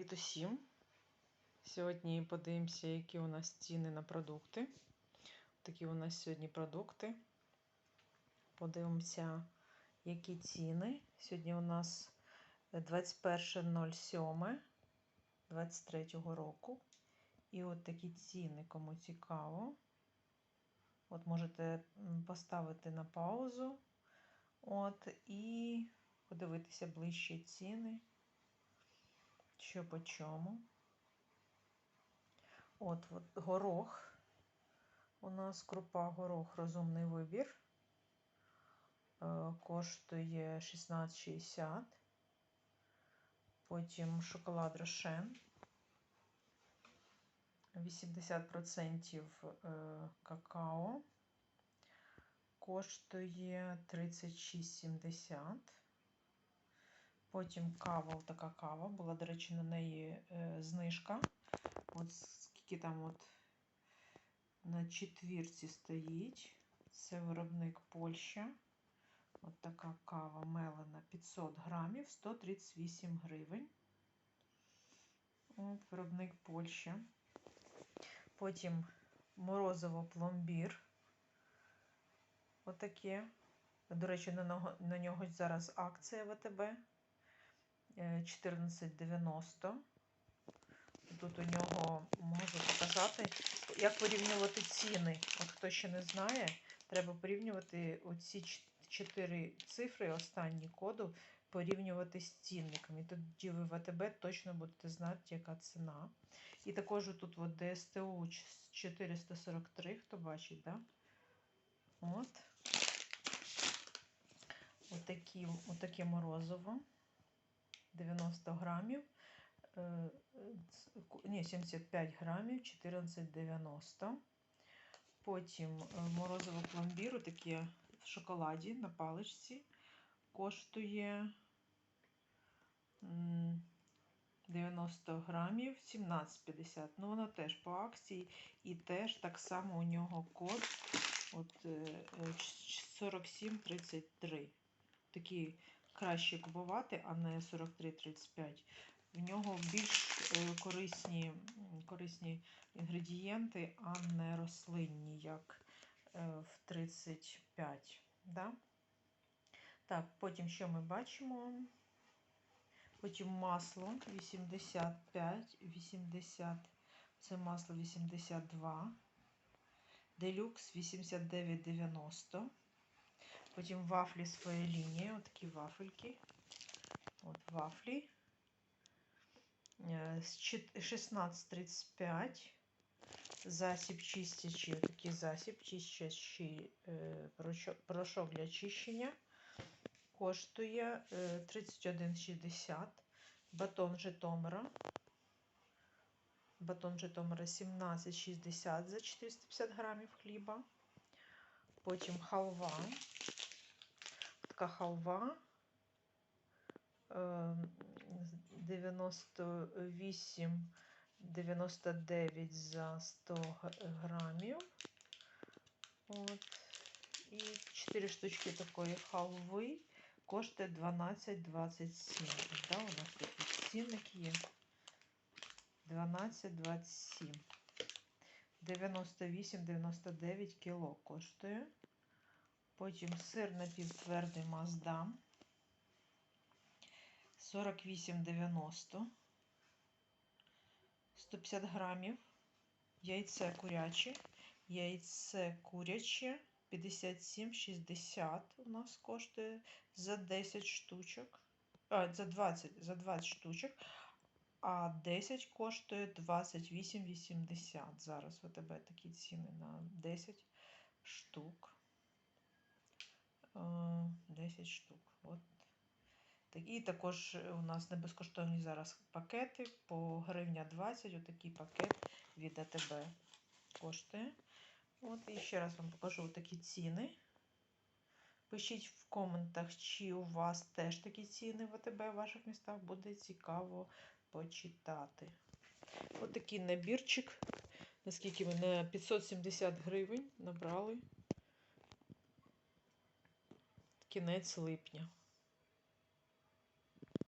Привіт усім! Сьогодні подивимося, які у нас ціни на продукти. Такі у нас сьогодні продукти. Подивимося, які ціни. Сьогодні у нас 21.07.23 року. І от такі ціни, кому цікаво. От можете поставити на паузу. От, і подивитися ближче ціни що по чому. От, от горох. У нас крупа горох розумний вибір. Е, коштує 16,60. Потім шоколад Рошен. 80% е, какао. Коштує 36,70. Потім кава, така кава. Була, до речі, на неї е, знижка. От скільки там от на четвірці стоїть. Це виробник Польща. От така кава мелена 500 грамів, 138 гривень. От Виробник Польща. Потім морозиво пломбір. Отаке. До речі, на нього зараз акція ВТБ. 1490. Тут у нього можу показати, як порівнювати ціни. От хто ще не знає, треба порівнювати оці чотири цифри, останні коду, порівнювати з цінниками. Тоді ви в АТБ точно будете знати, яка ціна. І також тут от ДСТУ 443, хто бачить, да? От. Отакі, отаке морозиво. 90 грамів, е, ні, 75 грамів, 14,90. Потім е, морозиво пломбіру, таке в шоколаді на паличці, коштує 90 грамів 17,50. Ну, воно теж по акції, і теж так само у нього код от 47,33. Е, Такий краще купувати, а не 43,35. В нього більш е, корисні корисні інгредієнти, а не рослинні, як е, в 35. Да? Так, потім що ми бачимо? Потім масло 85, 80, це масло 82, делюкс 89,90. Потім вафлі своєї лінії, отакі вафельки. От вафлі. 16,35. Е, засіб чистячий, отакий засіб, чистячий е, порошок для чищення. Коштує 31,60. Е, Батон Житомира. Батон Житомира 17,60 за 450 грамів хліба. Потім халва така халва 98 99 за 100 грамів. От. І 4 штучки такої халви коштує 12,27. Да, у нас такі цінник є. 12,27. 98,99 кіло коштує. Потім сир напівтвердий Маздам 48,90, 150 грамів, яйце куряче, яйце куряче 57,60 у нас коштує за 10 штучок. А, за 20 за 20 штучок, а 10 коштує 28,80. Зараз у тебе такі ціни на 10 штук. 10 штук. От. І також у нас не безкоштовні зараз пакети по гривня 20. Отакий пакет від АТБ коштує. От, І ще раз вам покажу такі ціни. Пишіть в коментах, чи у вас теж такі ціни в АТБ в ваших містах буде цікаво почитати. Отакий От набірчик, наскільки ми на 570 гривень набрали кінець липня.